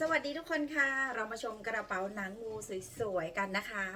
สวัสดีทุกคนค่ะ เรามาชมกระเป๋าหนังงูสวยๆกันนะคะ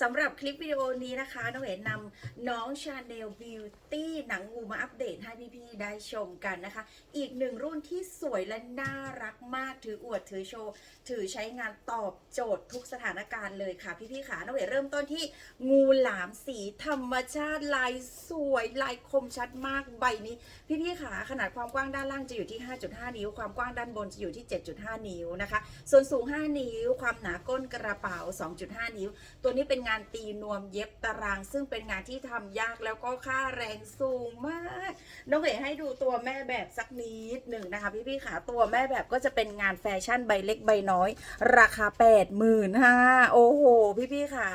สำหรับคลิปวิดีโอนี้นะคะน้องเอ๋นำน้องชาแนลบิวตี้หนังงูมาอัปเดตให้พี่ๆได้ชมกันนะคะ อีกหนึ่งรุ่นที่สวยและน่ารักมากถืออวดถือโชว์ ถือใช้งานตอบโจทย์ทุกสถานการณ์เลยค่ะพี่ๆขาน้องเอ๋เริ่มต้นที่งูหลามสีธรรมชาติลายสวยลายคมชัดมากใบนี้ พี่ๆขาขนาดความกว้างด้านล่างจะอยู่ที่ 5.5 นิ้ว ความกว้างด้านบนจะอยู่ที่ 7.5 นิ้วนะคะ ส่วนสูง 5 นิ้ว ความหนาก้นกระเป๋า 2.5 นิ้ว ตัวนี้เป็นงานตีนวมเย็บตาราง ซึ่งเป็นงานที่ทำยากแล้วก็ค่าแรงสูงมาก น้องเอ๋ให้ดูตัวแม่แบบสักนิดหนึ่งนะคะ พี่ๆขาตัวแม่แบบก็จะเป็นงานแฟชั่นใบเล็กใบน้อย ราคา 8 5 0 0 0โอ้โห พี่ๆขา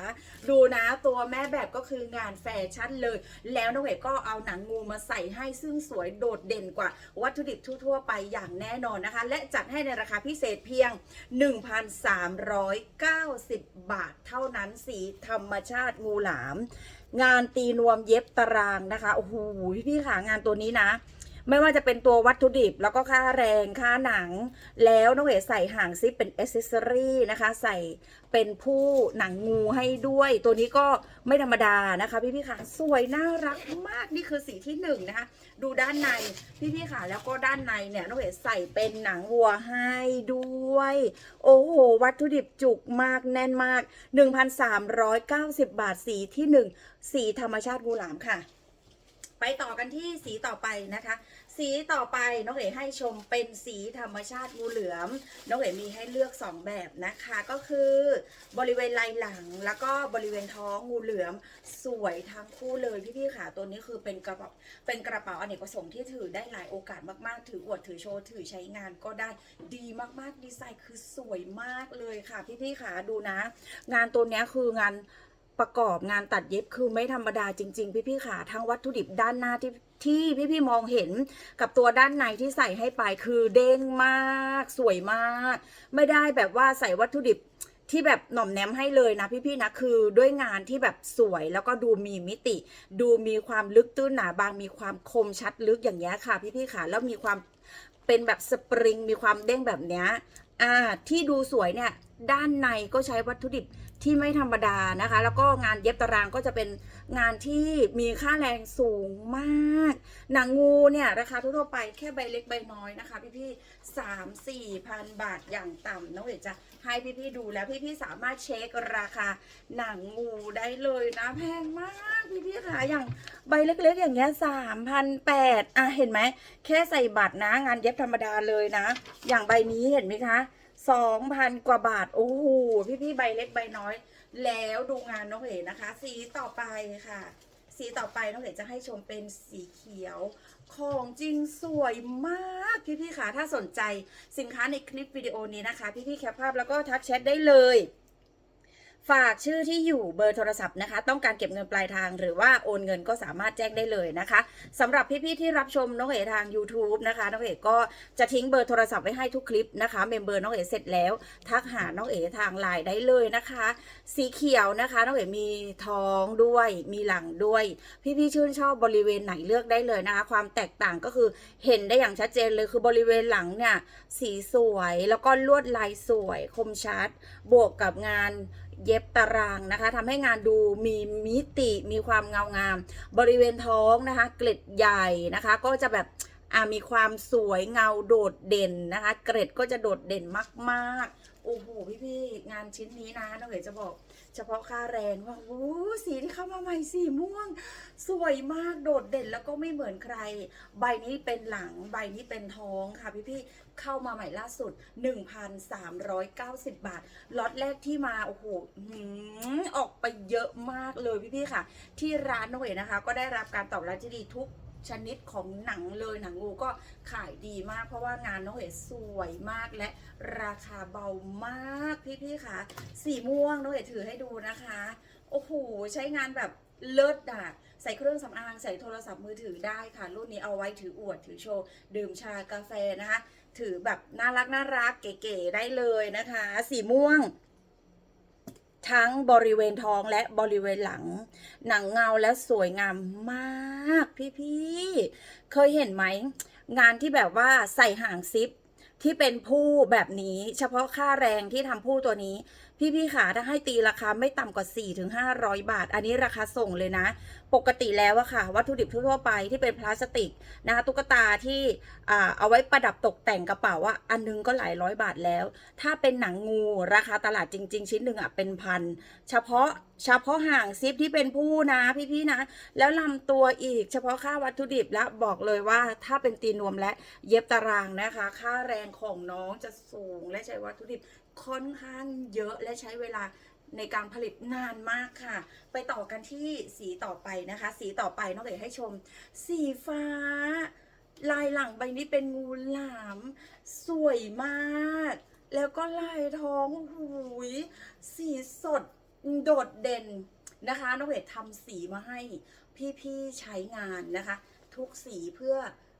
ดูนะตัวแม่แบบก็คืองานแฟชั่นเลย แล้วน้องเอ๋ก็เอาหนังงูมาใส่ให้ซึ่งสวยโดดเด่นกว่าวัตถุดิบทั่วๆไปอย่างแน่นอนนะคะ และจัดให้ในราคาพิเศษเพียงยง 1,390 บาทเท่านั้นสีธรรมชาติงูหลาม งานตีนวมเย็บตารางนะคะ โอ้โหพี่ๆขางานตัวนี้นะ ไม่ว่าจะเป็นตัววัตถุดิบ แล้วก็ค่าแรงค่าหนัง แล้วน้องเอ๋ใส่ห่างซิปเป็นอ c เซสซอรี่นะคะ ใส่เป็นผู้หนังงูให้ด้วย ตัวนี้ก็ไม่ธรรมดานะคะ พี่พี่ค่ะสวยน่ารักมากนี่คือสีที่หนึ่งนะคะ ดูด้านในพี่พี่ค่ะแล้วก็ด้านในเนี่ยน้องเอ๋ใส่เป็นหนังวัวให้ด้วย โอ้โหวัตถุดิบจุกมากแน่นมาก 1,390 บาทสีที่หนึ่งสีธรรมชาติงูหลามค่ะ ไปต่อกันที่สีต่อไปนะคะ สีต่อไปน้องเอ๋ให้ชมเป็นสีธรรมชาติงูเหลือม น้องเอ๋มีให้เลือก 2 แบบนะคะ ก็คือบริเวณไหล่หลัง แล้วก็บริเวณท้องงูเหลือม สวยทั้งคู่เลยพี่ๆค่ะตัวนี้คือเป็นกระเป๋าเป็นกระเป๋าอเนกประสงค์ที่ถือได้หลายโอกาสมากๆ ถืออวดถือโชว์ถือใช้งานก็ได้ดีมากๆดีไซน์คือสวยมากเลยค่ะพี่ๆค่ะดูนะ งานตัวนี้คืองาน ประกอบงานตัดเย็บคือไม่ธรรมดาจริง ๆ พี่ๆค่ะทั้งวัตถุดิบด้านหน้าที่ที่พี่ๆมองเห็นกับตัวด้านในที่ใส่ให้ไปคือเด้งมาก สวยมาก ไม่ได้แบบว่าใส่วัตถุดิบที่แบบหน่อมแนมให้เลยนะพี่ๆนะคือด้วยงานที่แบบสวยแล้วก็ดูมีมิติ ดูมีความลึกตื้นหนาบางมีความคมชัดลึกอย่างเงี้ยค่ะ พี่ๆค่ะแล้วมีความเป็นแบบสปริงมีความเด้งแบบเนี้ยอ่าที่ดูสวยเนี่ยด้านในก็ใช้วัตถุดิบ ที่ไม่ธรรมดานะคะ แล้วก็งานเย็บตารางก็จะเป็นงานที่มีค่าแรงสูงมาก หนังงูเนี่ยราคาทั่วไปแค่ใบเล็กใบน้อยนะคะ พี่ๆสามสี่พันบาทอย่างต่ำน้องเอ๋จะให้พี่ๆดูแล้วพี่ๆสามารถเช็คราคาหนังงูได้เลยนะแพงมากพี่ๆค่ะอย่างใบเล็กๆ อย่างเงี้ยสามพันแปดอะเห็นไหมแค่ใส่บัตรนะงานเย็บธรรมดาเลยนะ อย่างใบนี้เห็นไหมคะ สองพันกว่าบาท โอ้โห พี่ๆใบเล็กใบน้อย แล้วดูงานน้องเห๋นะคะ สีต่อไปค่ะ สีต่อไปน้องเห๋จะให้ชมเป็นสีเขียว ของจริงสวยมากพี่ๆค่ะ ถ้าสนใจสินค้าในคลิปวิดีโอนี้นะคะ พี่ๆแคปภาพแล้วก็ทักแชทได้เลย ฝากชื่อที่อยู่เบอร์โทรศัพท์นะคะ ต้องการเก็บเงินปลายทางหรือว่าโอนเงินก็สามารถแจ้งได้เลยนะคะสำหรับพี่ๆที่รับชมน้องเอ๋ทาง YouTube นะคะน้องเอ๋ก็จะทิ้งเบอร์โทรศัพท์ไว้ให้ทุกคลิปนะคะเมมเบอร์น้องเอ๋เสร็จแล้ว ทักหาน้องเอ๋ทางไลน์ได้เลยนะคะ สีเขียวนะคะน้องเอ๋มีท้องด้วย มีหลังด้วย พี่ๆชื่นชอบบริเวณไหนเลือกได้เลยนะคะ ความแตกต่างก็คือเห็นได้อย่างชัดเจนเลยคือบริเวณหลังเนี่ยสีสวยแล้วก็ลวดลายสวยคมชัด บวกกับงาน เย็บตารางนะคะทำให้งานดูมีมิติมีความเงางาม บริเวณท้องนะคะ เกล็ดใหญ่นะคะ ก็จะแบบมีความสวยเงาโดดเด่นนะคะ เกร็ดก็จะโดดเด่นมากๆ โอ้โหพี่ๆงานชิ้นนี้นะน้องเอ๋จะบอก เฉพาะค่าแรงว่าโอ้สีที่เข้ามาใหม่สีม่วง สวยมากโดดเด่นแล้วก็ไม่เหมือนใคร ใบนี้เป็นหลังใบนี้เป็นท้องค่ะพี่ๆ เข้ามาใหม่ล่าสุด 1,390 บาทล็อตแรกที่มาโอ้โหอออกไปเยอะมากเลยพี่ๆค่ะ ที่ร้านน้องเอ๋นะคะ ก็ได้รับการตอบรับที่ดีทุกชนิดของหนังเลยหนังงูก็ขายดีมากเพราะว่างานน้องเอ๋สวยมากและราคาเบามากพี่ๆค่ะ สีม่วงน้องเอ๋ถือให้ดูนะคะ โอ้โหใช้งานแบบเลิศอะใส่เครื่องสำอางใส่โทรศัพท์มือถือได้ค่ะ รุ่นนี้เอาไว้ถืออวดถือโชว์ ดื่มชากาแฟนะคะ ถือแบบน่ารักน่ารักเก๋ๆได้เลยนะคะ สีม่วง ทั้งบริเวณท้องและบริเวณหลัง หนังเงาและสวยงามมาก พี่ๆ เคยเห็นไหม งานที่แบบว่าใส่ห่างซิปที่เป็นผู้แบบนี้เฉพาะค่าแรงที่ทำผู้ตัวนี้ พี่ๆขาถ้าให้ตีราคาไม่ต่ำกว่า4-500ถึง500 บาท อันนี้ราคาส่งเลยนะ ปกติแล้วอะค่ะ วัตถุดิบทั่วไปที่เป็นพลาสติกนะคะตุ๊กตาที่เอาไว้ประดับตกแต่งกระเป๋าอะอันนึงก็หลายร้อยบาทแล้ว ถ้าเป็นหนังงูราคาตลาดจริง ๆ ชิ้นหนึ่งอะเป็นพัน เฉพาะเฉพาะห่างซิปที่เป็นผู้นะ พี่ๆนะ แล้วลำตัวอีก เฉพาะค่าวัตถุดิบแล้วบอกเลยว่าถ้าเป็นตีนวมและเย็บตารางนะคะ ค่าแรงของน้องจะสูงและใช้วัตถุดิบ ค่อนข้างเยอะและใช้เวลาในการผลิตนานมากค่ะ ไปต่อกันที่สีต่อไปนะคะ สีต่อไปน้องเอ๋ให้ชม สีฟ้า ลายหลังใบนี้เป็นงูหลาม สวยมาก แล้วก็ลายท้องหูย สีสดโดดเด่นนะคะน้องเวททำสีมาให้พี่ๆใช้งานนะคะ ทุกสีเพื่อ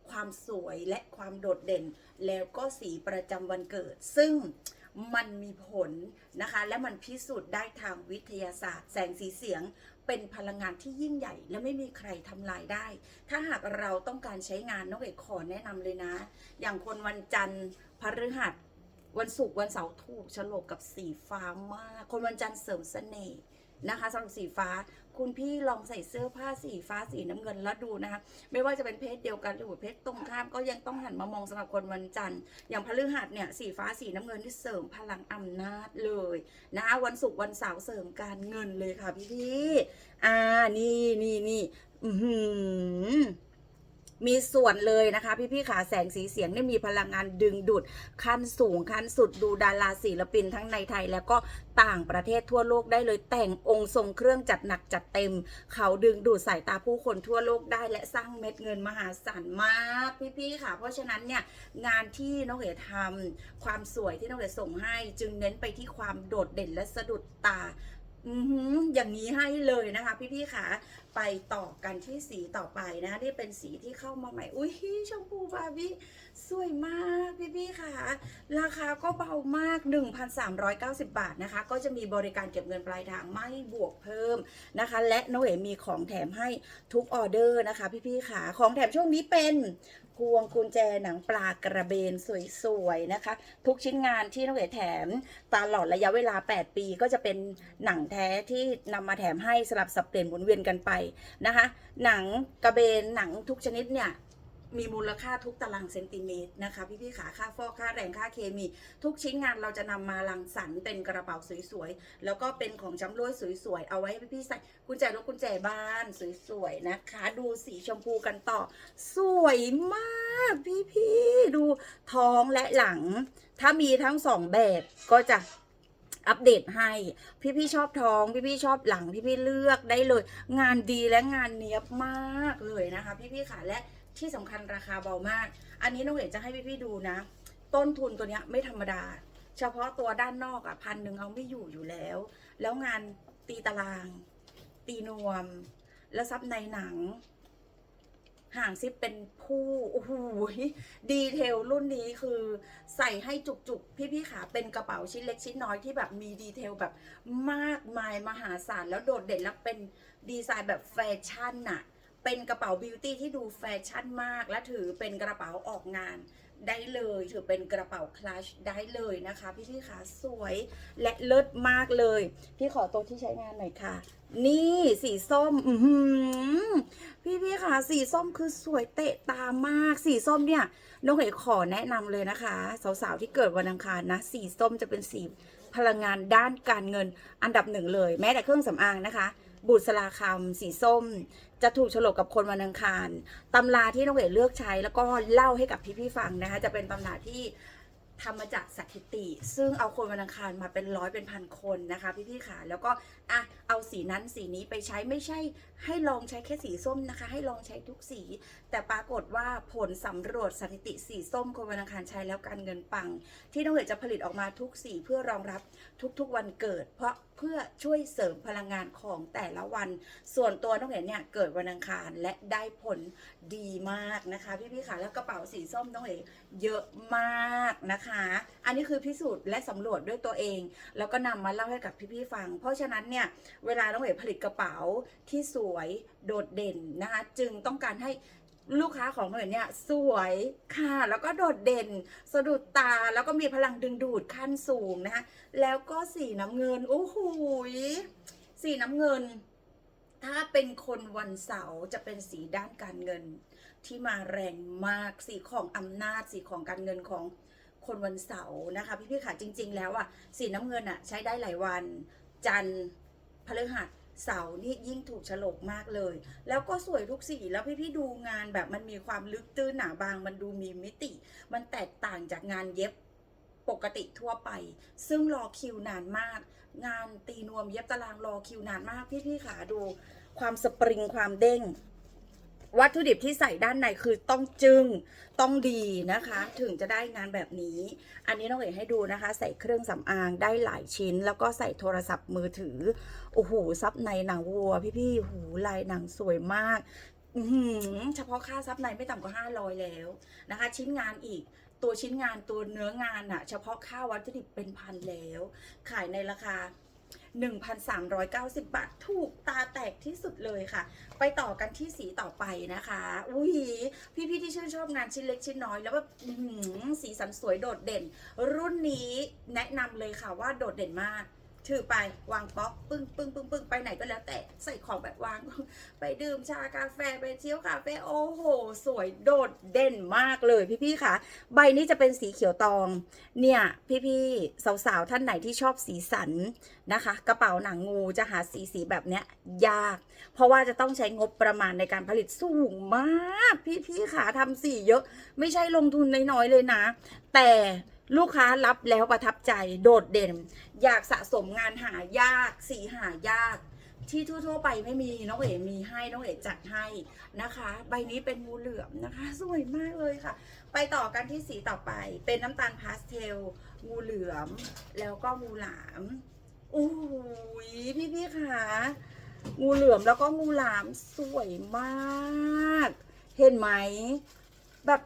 ความสวยและความโดดเด่น แล้วก็สีประจำวันเกิด ซึ่ง มันมีผลนะคะ และมันพิสูจน์ได้ทางวิทยาศาสตร์ แสงสีเสียงเป็นพลังงานที่ยิ่งใหญ่และไม่มีใครทำลายได้ ถ้าหากเราต้องการใช้งานน้องเอกขอแนะนำเลยนะ อย่างคนวันจันทร์พฤหัสวันศุกร์วันเสาร์ถูกฉลกกับสีฟ้ามาก คนวันจันทร์เสริมเสน่ห์นะคะสำหรับสีฟ้า คุณพี่ลองใส่เสื้อผ้าสีฟ้าสีน้ำเงินแล้วดูนะคะ ไม่ว่าจะเป็นเพศเดียวกันหรือเพศตรงข้ามก็ยังต้องหันมามองสำหรับคนวันจันทร์ อย่างพฤหัสเนี่ยสีฟ้าสีน้ำเงินที่เสริมพลังอำนาจเลยนะคะวันศุกร์วันเสาร์เสริมการเงินเลยค่ะพี่พี่อ่านี่นี่นี่อือหือ มีส่วนเลยนะคะพี่ๆขาแสงสีเสียงเนี่มีพลังงานดึงดูดขั้นสูงขั้นสุดดูดาราศิลปินทั้งในไทยแล้วก็ต่างประเทศทั่วโลกได้เลยแต่งองค์ทรงเครื่องจัดหนักจัดเต็ม เขาดึงดูดสายตาผู้คนทั่วโลกได้และสร้างเม็ดเงินมหาศาลมากพี่ๆค่ะ เพราะฉะนั้นเนี่ยงานที่น้องเอ๋ทำความสวยที่น้องเอ๋ส่งให้ จึงเน้นไปที่ความโดดเด่นและสะดุดตาอย่างนี้ให้เลยนะคะพี่ๆค่ะ ไปต่อกันที่สีต่อไปนะนี่เป็นสีที่เข้ามาใหม่ อุ้ยชมพูบาร์บี้สวยมากพี่ๆค่ะ ราคาก็เบามาก 1,390 บาทนะคะ ก็จะมีบริการเก็บเงินปลายทางไม่บวกเพิ่มนะคะ และน้องเอ๋มีของแถมให้ทุกออเดอร์นะคะ พี่ๆค่ะ ของแถมช่วงนี้เป็นพวงกุญแจหนังปลากระเบนสวยๆนะคะ ทุกชิ้นงานที่น้องเอ๋แถมตลอดระยะเวลา 8 ปีก็จะเป็นหนังแท้ที่นำมาแถมให้สลับสับเปลี่ยนหมุนเวียนกันไปนะคะ หนังกระเบนหนังทุกชนิดเนี่ยมีมูลค่าทุกตารางเซนติเมตรนะคะ พี่ๆขาค่าฟอกค่าแรงค่าเคมี ทุกชิ้นงานเราจะนำมารังสรรเป็นกระเป๋าสวยๆ แล้วก็เป็นของจำรวยสวยๆ เอาไว้ให้พี่ๆใส่กุญแจรถกุญแจบ้านสวยๆ นะคะ ดูสีชมพูกันต่อ สวยมากพี่ๆดูท้องและหลัง ถ้ามีทั้งสองแบบก็จะ อัปเดตให้ พี่ๆชอบท้อง พี่ๆชอบหลัง พี่ๆเลือกได้เลย งานดีและงานเนี้ยบมากเลยนะคะ พี่ๆค่ะและที่สำคัญราคาเบามาก อันนี้น้องเอ๋จะให้พี่ๆดูนะ ต้นทุนตัวเนี้ยไม่ธรรมดา เฉพาะตัวด้านนอกอะพันหนึ่งเอาไม่อยู่อยู่แล้ว แล้วงานตีตาราง ตีนวม แล้วซับในหนัง ห่างซิปเป็นผู้โอ้โหดีเทลรุ่นนี้คือใส่ให้จุกๆ พี่ๆขาเป็นกระเป๋าชิ้นเล็กชิ้นน้อยที่แบบมีดีเทลแบบมากมายมหาศาลแล้วโดดเด่นแล้วเป็นดีไซน์แบบแฟชั่นน่ะ เป็นกระเป๋าบิวตี้ที่ดูแฟชั่นมาก และถือเป็นกระเป๋าออกงาน ได้เลยถือเป็นกระเป๋าคลัชได้เลยนะคะ พี่ๆขาสวยและเลิศมากเลย พี่ขอตัวที่ใช้งานหน่อยค่ะ นี่สีส้มพี่พี่ค่ะสีส้มคือสวยเตะตามาก สีส้มเนี่ยน้องเอ๋ขอแนะนำเลยนะคะ สาวๆที่เกิดวันอังคารนะ สีส้มจะเป็นสีพลังงานด้านการเงินอันดับหนึ่งเลย แม้แต่เครื่องสำอางนะคะบุษราคำสีส้ม จะถูกฉลกกับคนวันอังคารตำราที่น้องเอ๋เลือกใช้แล้วก็เล่าให้กับพี่ๆฟังนะคะ จะเป็นตำราที่ ทำมาจากสถิติ ซึ่งเอาคนวันอังคารมาเป็นร้อยเป็นพันคนนะคะ พี่ๆค่ะ แล้วก็อะเอาสีนั้นสีนี้ไปใช้ไม่ใช่ ให้ลองใช้แค่สีส้มนะคะ ให้ลองใช้ทุกสี แต่ปรากฏว่าผลสำรวจสถิติสีส้มคนวันอังคารใช้แล้วการเงินปัง ที่น้องเอ๋จะผลิตออกมาทุกสีเพื่อรองรับทุกๆวันเกิด เพราะเพื่อช่วยเสริมพลังงานของแต่ละวัน ส่วนตัวน้องเอ๋เนี่ยเกิดวันอังคารและได้ผลดีมากนะคะ พี่ๆค่ะแล้วกระเป๋าสีส้มน้องเอ๋ เยอะมากนะคะ อันนี้คือพิสูจน์และสำรวจด้วยตัวเอง แล้วก็นำมาเล่าให้กับพี่ๆฟัง เพราะฉะนั้นเนี่ย เวลาน้องเอ๋ผลิตกระเป๋าที่สวยโดดเด่นนะคะ จึงต้องการให้ลูกค้าของหน่วยเนี่ยสวยค่ะแล้วก็โดดเด่น สะดุดตาแล้วก็มีพลังดึงดูดขั้นสูงนะคะแล้วก็สีน้ำเงินโอ้โหยสีน้ำเงิน ถ้าเป็นคนวันเสาร์จะเป็นสีด้านการเงิน ที่มาแรงมากสีของอำนาจสีของการเงินของคนวันเสาร์นะคะ พี่ๆค่ะจริง ๆ แล้วอะสีน้ำเงินอะใช้ได้หลายวัน จันทร์พฤหัสเสาร์นี่ยิ่งถูกฉลกมากเลย แล้วก็สวยทุกสีแล้วพี่พี่ๆดูงานแบบมันมีความลึกตื้นหนาบาง มันดูมีมิติ มันแตกต่างจากงานเย็บปกติทั่วไป ซึ่งรอคิวนานมาก งานตีนวมเย็บตารางรอคิวนานมากพี่พี่ๆขาดู ความสปริงความเด้ง วัตถุดิบที่ใส่ด้านในคือต้องจึงต้องดีนะคะ ถึงจะได้งานแบบนี้ อันนี้น้องเอ๋ให้ดูนะคะ ใส่เครื่องสำอางได้หลายชิ้น แล้วก็ใส่โทรศัพท์มือถือโอ้โหซับในหนังวัว พี่ๆหูลายหนังสวยมากเฉพาะค่าซับในไม่ต่ำกว่า 500 แล้วนะคะ ชิ้นงานอีกตัวชิ้นงานตัวเนื้องานอะเฉพาะค่าวัตถุดิบเป็นพันแล้ว ขายในราคา 1,390 บาท ถูกตาแตกที่สุดเลยค่ะ ไปต่อกันที่สีต่อไปนะคะ อุ้ยพี่ๆที่ชื่นชอบงานชิ้นเล็กชิ้นน้อย แล้วแบบสีสันสวยโดดเด่น รุ่นนี้แนะนำเลยค่ะว่าโดดเด่นมาก ถือไปวางป๊อกปึ้งปึ้งปึ้งปึ้งไปไหนก็แล้วแต่ใส่ของแบบวาง ไปดื่มชากาแฟไปเที่ยวคาเฟ่โอ้โห สวยโดดเด่นมากเลยพี่ๆค่ะ ใบนี้จะเป็นสีเขียวตอง เนี่ย พี่ๆสาวๆท่านไหนที่ชอบสีสันนะคะ กระเป๋าหนังงูจะหาสีสีแบบเนี้ยยาก เพราะว่าจะต้องใช้งบประมาณในการผลิตสูงมาก พี่ๆค่ะทำสีเยอะ ไม่ใช่ลงทุนน้อยๆเลยนะ แต่ ลูกค้ารับแล้วประทับใจโดดเด่น อยากสะสมงานหายากสีหายาก ที่ทั่วๆไปไม่มีน้องเอ๋มีให้น้องเอ๋จัดให้นะคะ ใบนี้เป็นงูเหลือมนะคะ สวยมากเลยค่ะ ไปต่อกันที่สีต่อไป เป็นน้ำตาลพาสเทลงูเหลือม แล้วก็งูหลามอู้หูยพี่ๆค่ะงูเหลือมแล้วก็งูหลามสวยมาก เห็นไหมแบบ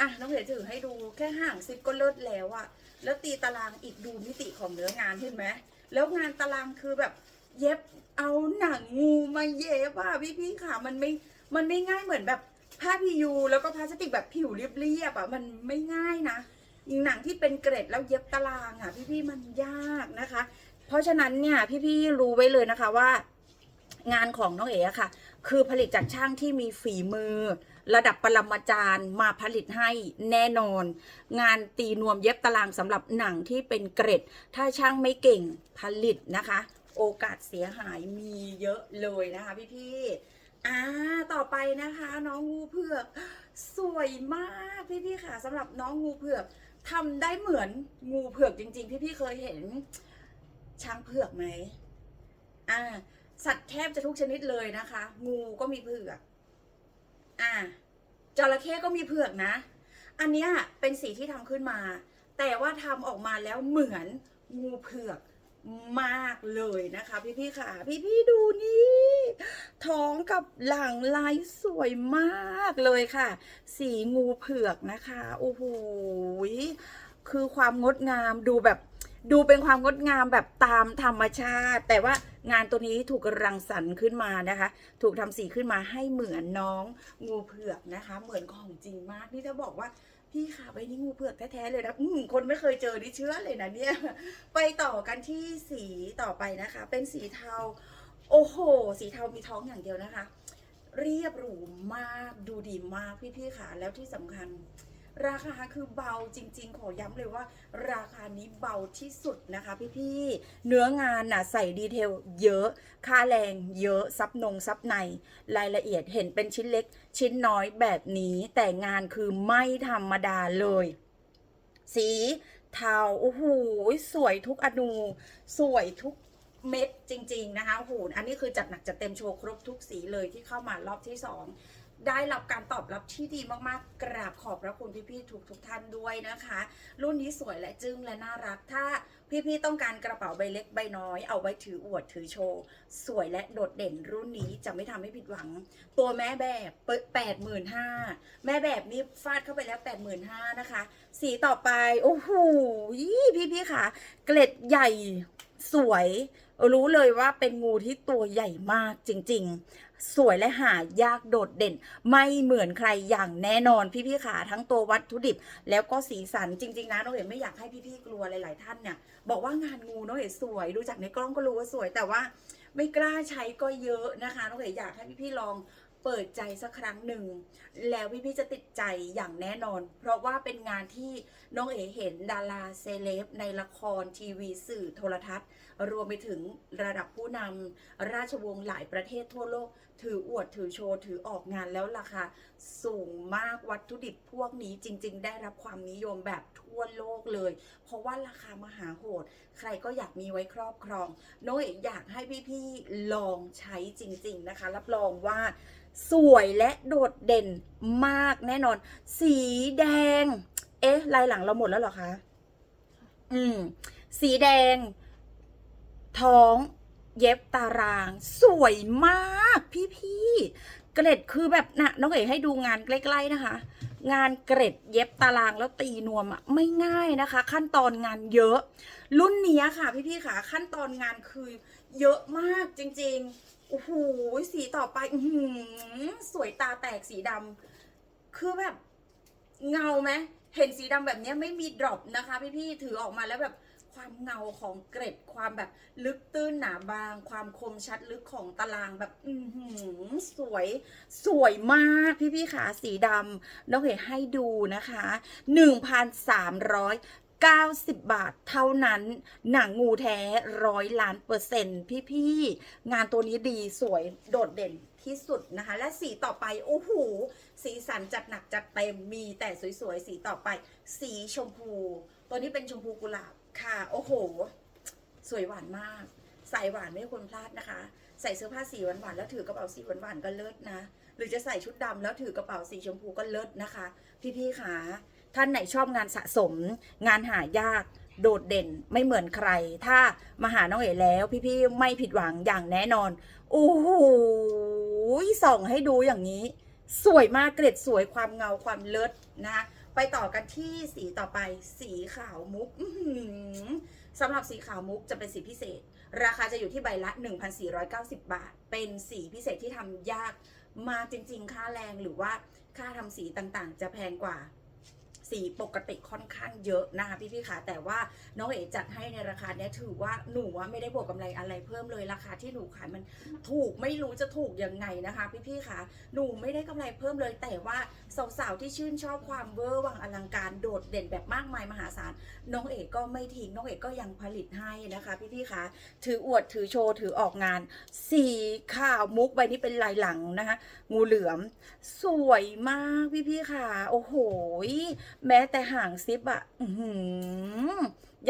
อะน้องเอ๋ถือให้ดูแค่ห่างซิปก็เลิศแล้วอะแล้วตีตารางอีกดูมิติของเนื้องานเห็นไหมแล้วงานตารางคือแบบ เย็บเอาหนังงูมาเย็บอะพี่ๆค่ะมันไม่มันไม่ง่ายเหมือนแบบผ้าพียูแล้วก็พลาสติกแบบผิวเรียบๆอะมันไม่ง่ายนะหนังที่เป็นเกรดแล้วเย็บตารางอะพี่ๆมันยากนะคะ เพราะฉะนั้นเนี่ยพี่ๆรู้ไว้เลยนะคะว่า งานของน้องเอ๋ค่ะ คือผลิตจากช่างที่มีฝีมือ ระดับปรมาจารย์มาผลิตให้แน่นอน งานตีนวมเย็บตารางสำหรับหนังที่เป็นเกรดถ้าช่างไม่เก่งผลิตนะคะ โอกาสเสียหายมีเยอะเลยนะคะพี่ๆอ่าต่อไปนะคะน้องงูเผือก สวยมากพี่ๆค่ะสำหรับน้องงูเผือกทำได้เหมือนงูเผือกจริง ๆ พี่ๆเคยเห็นช้างเผือกไหมอ่าสัตว์แทบจะทุกชนิดเลยนะคะ งูก็มีเผือก อ่าจระเข้ก็มีเผือกนะ อันเนี้ยเป็นสีที่ทำขึ้นมา แต่ว่าทำออกมาแล้วเหมือนงูเผือกมากเลยนะคะ พี่ๆค่ะ พี่ๆดูนี่ท้องกับหลังลายสวยมากเลยค่ะ สีงูเผือกนะคะ โอ้โห คือความงดงามดูแบบ ดูเป็นความงดงามแบบตามธรรมชาติ แต่ว่างานตัวนี้ถูกรังสรรค์ขึ้นมานะคะ ถูกทำสีขึ้นมาให้เหมือนน้องงูเผือกนะคะ เหมือนของจริงมากนี่ถ้าบอกว่าพี่ขาไปนี่งูเผือกแท้ๆเลยนะอืมคนไม่เคยเจอนี่เชื่อเลยนะเนี่ย ไปต่อกันที่สีต่อไปนะคะ เป็นสีเทา โอ้โห สีเทามีท้องอย่างเดียวนะคะ เรียบหรูมากดูดีมากพี่ๆค่ะ แล้วที่สำคัญ ราคาคือเบาจริง ๆ ขอย้ำเลยว่า ราคานี้เบาที่สุดนะคะ พี่ๆ เนื้องานน่ะใส่ดีเทลเยอะ ค่าแรงเยอะ ซับนงซับใน รายละเอียดเห็นเป็นชิ้นเล็ก ชิ้นน้อยแบบนี้ แต่งานคือไม่ธรรมดาเลย สีเทาโอ้โหสวยทุกอนู สวยทุกเม็ดจริง ๆ นะคะโอ้โหอันนี้คือจัดหนักจัดเต็มโชว์ครบทุกสีเลยที่เข้ามารอบที่สอง ได้รับการตอบรับที่ดีมากๆ กราบขอบพระคุณพี่ๆทุกทุกๆท่านด้วยนะคะ รุ่นนี้สวยและจึ้งและน่ารัก ถ้าพี่ๆต้องการกระเป๋าใบเล็กใบน้อย เอาไว้ถืออวดถือโชว์ สวยและโดดเด่นรุ่นนี้จะไม่ทำให้ผิดหวัง ตัวแม่แบบแปดหมื่นห้าแม่แบบนี้ฟาดเข้าไปแล้วแปดหมื่นห้านะคะ สีต่อไป โอ้โหพี่ๆค่ะ เกล็ดใหญ่สวยรู้เลยว่าเป็นงูที่ตัวใหญ่มากจริง สวยและหายากโดดเด่น ไม่เหมือนใครอย่างแน่นอนพี่ๆขาทั้งตัววัตถุดิบ แล้วก็สีสันจริง ๆ นะน้องเอ๋ไม่อยากให้พี่ๆกลัวหลาย ๆ ท่านเนี่ยบอกว่างานงูน้องเอ๋สวยดูจากในกล้องก็รู้ว่าสวย แต่ว่าไม่กล้าใช้ก็เยอะนะคะน้องเอ๋อยากให้พี่ๆลองเปิดใจสักครั้งหนึ่ง แล้วพี่ๆจะติดใจอย่างแน่นอน เพราะว่าเป็นงานที่น้องเอ๋เห็นดาราเซเลบในละครทีวีสื่อโทรทัศน์ รวมไปถึงระดับผู้นำราชวงศ์หลายประเทศทั่วโลก ถืออวดถือโชว์ถือออกงานแล้วราคาสูงมากวัตถุดิบพวกนี้จริง ๆ ได้รับความนิยมแบบทั่วโลกเลย เพราะว่าราคามหาโหด ใครก็อยากมีไว้ครอบครองน้องเอ๋อยากให้พี่ๆลองใช้จริง ๆนะคะ รับรองว่าสวยและโดดเด่นมากแน่นอน สีแดง เอ๊ะ ลายหลังเราหมดแล้วเหรอคะ อืม สีแดง ท้องเย็บตาราง สวยมากพี่ๆเกร็ดคือแบบนะน้องเอ๋ให้ดูงานใกล้ๆนะคะ งานเกร็ดเย็บตารางแล้วตีนวมอะไม่ง่ายนะคะ ขั้นตอนงานเยอะ รุ่นเนี้ยค่ะพี่ๆค่ะขั้นตอนงานคือเยอะมากจริงๆโอ้โหสีต่อไปอือหืสวยตาแตกสีดำคือแบบเงาไหมเห็นสีดำแบบนี้ไม่มีดรอปนะคะ พี่ๆถือออกมาแล้วแบบ ความเงาของเกร็ดความแบบลึกตื้นหนาบาง ความคมชัดลึกของตารางแบบ อือหือสวยสวยมากพี่ๆค่ะสีดำน้องเอ๋ให้ดูนะคะ 1,390 บาทเท่านั้น หนังงูแท้ร้อยล้านเปอร์เซ็นต์พี่ๆ งานตัวนี้ดีสวยโดดเด่นที่สุดนะคะ และสีต่อไป โอ้โห สีสันจัดหนักจัดเต็มมีแต่สวยๆ สีต่อไป สีชมพู ตัวนี้เป็นชมพูกุหลาบ ค่ะ โอ้โห สวยหวานมากใส่หวานไม่ควรพลาดนะคะ ใส่เสื้อผ้าสีหวานๆแล้วถือกระเป๋าสีหวานๆก็เลิศนะ หรือจะใส่ชุดดำแล้วถือกระเป๋าสีชมพูก็เลิศนะคะ พี่ๆค่ะท่านไหนชอบงานสะสม งานหายากโดดเด่นไม่เหมือนใคร ถ้ามาหาน้องเอ๋แล้ว พี่ๆไม่ผิดหวังอย่างแน่นอนโอ้โหส่องให้ดูอย่างนี้ สวยมากเกร็ดสวยความเงาความเลิศนะคะ ไปต่อกันที่สีต่อไปสีขาวมุกสำหรับสีขาวมุกจะเป็นสีพิเศษ ราคาจะอยู่ที่ใบละ 1,490 บาท เป็นสีพิเศษที่ทำยากมากจริง ๆ ค่าแรงหรือว่าค่าทำสีต่างๆ จะแพงกว่า สีปกติค่อนข้างเยอะนะคะพี่ๆค่ะแต่ว่าน้องเอ๋จัดให้ในราคาเนี้ยถือว่าหนูว่าไม่ได้บวกกำไรอะไรเพิ่มเลยราคาที่หนูขายมันถูกไม่รู้จะถูกยังไงนะคะ พี่ๆค่ะหนูไม่ได้กำไรเพิ่มเลย แต่ว่าสาวๆที่ชื่นชอบความเวอร์วังอลังการโดดเด่นแบบมากมายมหาศาลน้องเอ๋ก็ไม่ทิ้งน้องเอ๋ก็ยังผลิตให้นะคะ พี่ๆค่ะถืออวดถือโชว์ถือออกงาน สีขาวมุกใบนี้เป็นลายหลังนะคะงูเหลือม สวยมากพี่ๆค่ะโอ้โหแม้แต่ห่างซิปอะอ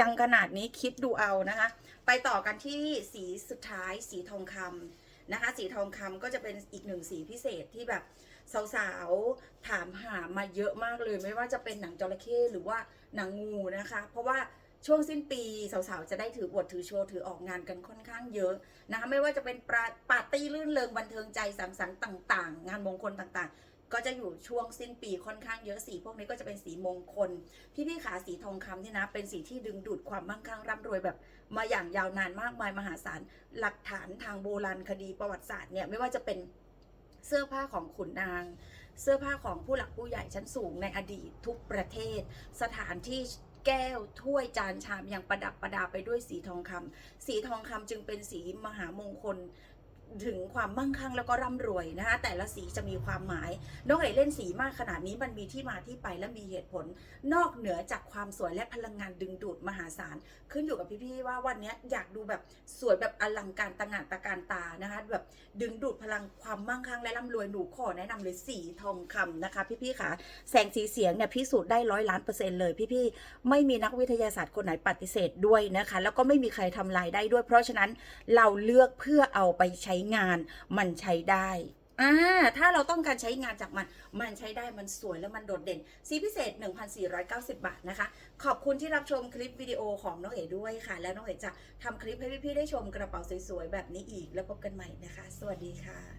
ยังขนาดนี้คิดดูเอานะคะ ไปต่อกันที่สีสุดท้ายสีทองคำนะคะ สีทองคำก็จะเป็นอีกหนึ่งสีพิเศษที่แบบสาวๆถามหามาเยอะมากเลย ไม่ว่าจะเป็นหนังจระเข้หรือว่าหนังงูนะคะ เพราะว่าช่วงสิ้นปีสาวๆ จะได้ถืออวดถือโชว์ถือออกงานกันค่อนข้างเยอะนะคะไม่ว่าจะเป็นปาปาร์ตี้ลื่นเริงบันเทิงใจสังสรรค์ต่าง ๆ งานมงคลต่างๆ ก็จะอยู่ช่วงสิ้นปีค่อนข้างเยอะสีพวกนี้ก็จะเป็นสีมงคล พี่ๆขาสีทองคำที่นะ เป็นสีที่ดึงดูดความมั่งคั่งร่ำรวยแบบ มาอย่างยาวนานมากมายมหาศาลหลักฐานทางโบราณคดีประวัติศาสตร์เนี่ยไม่ว่าจะเป็นเสื้อผ้าของขุนนาง เสื้อผ้าของผู้หลักผู้ใหญ่ชั้นสูงในอดีตทุกประเทศ สถานที่แก้วถ้วยจานชามยังประดับประดาไปด้วยสีทองคำสีทองคำจึงเป็นสีมหามงคล ถึงความมั่งคั่งแล้วก็ร่ำรวยนะคะแต่ละสีจะมีความหมาย น้องเอ๋เล่นสีมากขนาดนี้มันมีที่มาที่ไปและมีเหตุผล นอกเหนือจากความสวยและพลังงานดึงดูดมหาศาล ขึ้นอยู่กับพี่ๆว่าวันนี้อยากดูแบบสวยแบบอลังการตะงานตะการตานะคะแบบดึงดูดพลังความมั่งคั่งและร่ำรวยหนูขอแนะนำเลยสีทองคำนะคะ พี่ๆค่ะแสงสีเสียงเนี่ยพิสูจน์ได้ร้อยล้านเปอร์เซ็นต์เลยพี่ๆไม่มีนักวิทยาศาสตร์คนไหนปฏิเสธด้วยนะคะ แล้วก็ไม่มีใครทำลายได้ด้วย เพราะฉะนั้นเราเลือกเพื่อเอาไปใช้งานมันใช้ได้อ่าถ้าเราต้องการใช้งานจากมัน มันใช้ได้มันสวยและมันโดดเด่นสีพิเศษ 1,490 บาทนะคะ ขอบคุณที่รับชมคลิปวิดีโอของน้องเอ๋ด้วยค่ะ แล้วน้องเอ๋จะทำคลิปให้พี่ๆได้ชมกระเป๋าสวยๆแบบนี้อีกแล้วพบกันใหม่นะคะ สวัสดีค่ะ